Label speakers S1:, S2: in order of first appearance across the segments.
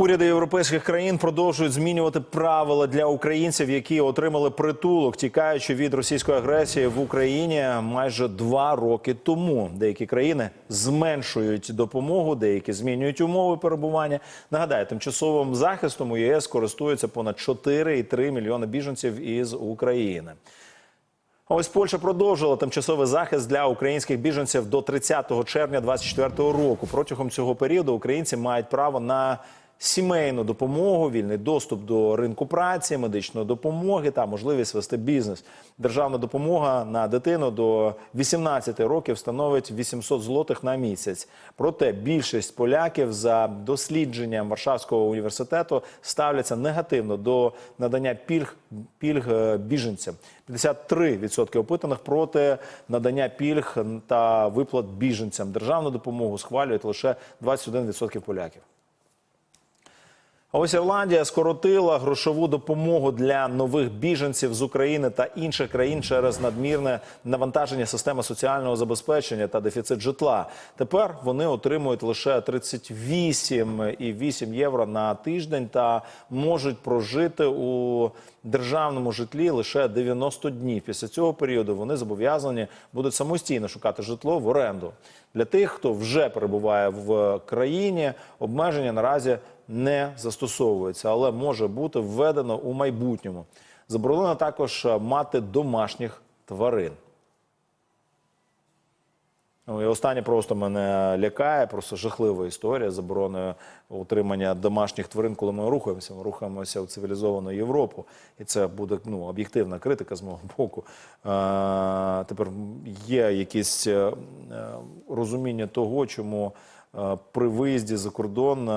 S1: Уряди європейських країн продовжують змінювати правила для українців, які отримали притулок, тікаючи від російської агресії в Україні майже два роки тому. Деякі країни зменшують допомогу, деякі змінюють умови перебування. Нагадаю, тимчасовим захистом у ЄС користуються понад 4,3 мільйони біженців із України. Ось Польща продовжила тимчасовий захист для українських біженців до 30 червня 2024 року. Протягом цього періоду українці мають право на сімейну допомогу, вільний доступ до ринку праці, медичної допомоги та можливість вести бізнес. Державна допомога на дитину до 18 років становить 800 злотих на місяць. Проте більшість поляків за дослідженням Варшавського університету ставляться негативно до надання пільг пільг е, біженцям. 53% опитаних проти надання пільг та виплат біженцям. Державну допомогу схвалюють лише 21% поляків. Ось Ірландія скоротила грошову допомогу для нових біженців з України та інших країн через надмірне навантаження системи соціального забезпечення та дефіцит житла. Тепер вони отримують лише 38,8 євро на тиждень та можуть прожити у державному житлі лише 90 днів. Після цього періоду вони зобов'язані будуть самостійно шукати житло в оренду. Для тих, хто вже перебуває в країні, обмеження наразі не застосовується, але може бути введено у майбутньому. Заборонено також мати домашніх тварин. Ну, і останнє просто мене лякає, просто жахлива історія з забороною утримання домашніх тварин, коли ми рухаємося. Ми рухаємося в цивілізовану Європу, і це буде ну, об'єктивна критика з мого боку. Е, тепер є якісь е, розуміння того, чому. е, При виїзді за кордон е,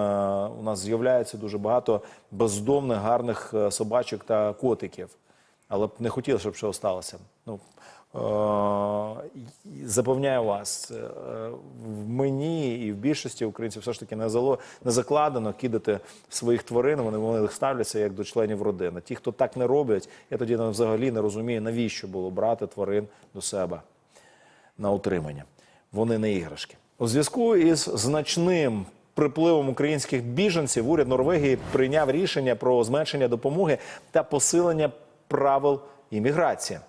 S1: у нас з'являється дуже багато бездомних, гарних е, собачок та котиків. Але б не хотіли, щоб що сталося. Ну, е, запевняю вас, е, в мені і в більшості українців все ж таки не, зало, не закладено кидати своїх тварин, вони, вони ставляться як до членів родини. Ті, хто так не роблять, я тоді взагалі не розумію, навіщо було брати тварин до себе на утримання. Вони не іграшки. У зв'язку із значним припливом українських біженців уряд Норвегії прийняв рішення про зменшення допомоги та посилення правил імміграції.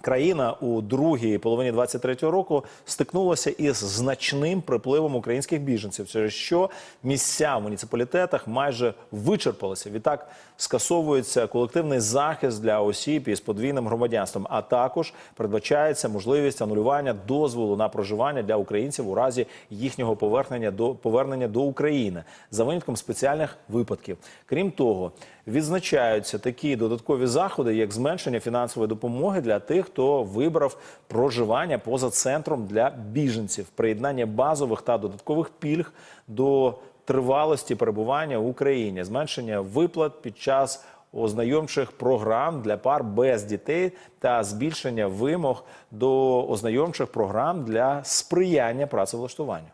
S1: Країна у другій половині 23-го року стикнулася із значним припливом українських біженців, через що місця в муніципалітетах майже вичерпалися. Відтак скасовується колективний захист для осіб із подвійним громадянством, а також передбачається можливість анулювання дозволу на проживання для українців у разі їхнього повернення до повернення до України за винятком спеціальних випадків. Крім того, відзначаються такі додаткові заходи, як зменшення фінансової допомоги для тих, хто вибрав проживання поза центром для біженців, приєднання базових та додаткових пільг до тривалості перебування в Україні, зменшення виплат під час ознайомчих програм для пар без дітей та збільшення вимог до ознайомчих програм для сприяння працевлаштуванню.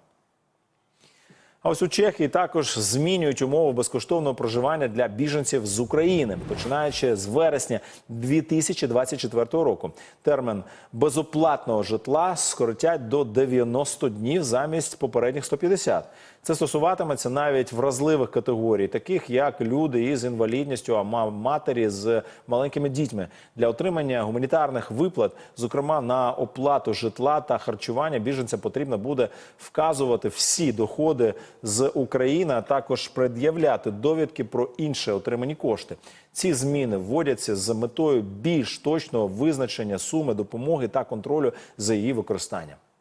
S1: А ось у Чехії також змінюють умови безкоштовного проживання для біженців з України, починаючи з вересня 2024 року. Термін безоплатного житла скоротять до 90 днів замість попередніх 150. Це стосуватиметься навіть вразливих категорій, таких як люди із інвалідністю, а матері з маленькими дітьми. Для отримання гуманітарних виплат, зокрема на оплату житла та харчування, біженцям потрібно буде вказувати всі доходи з України, а також пред'являти довідки про інші отримані кошти. Ці зміни вводяться з метою більш точного визначення суми допомоги та контролю за її використанням.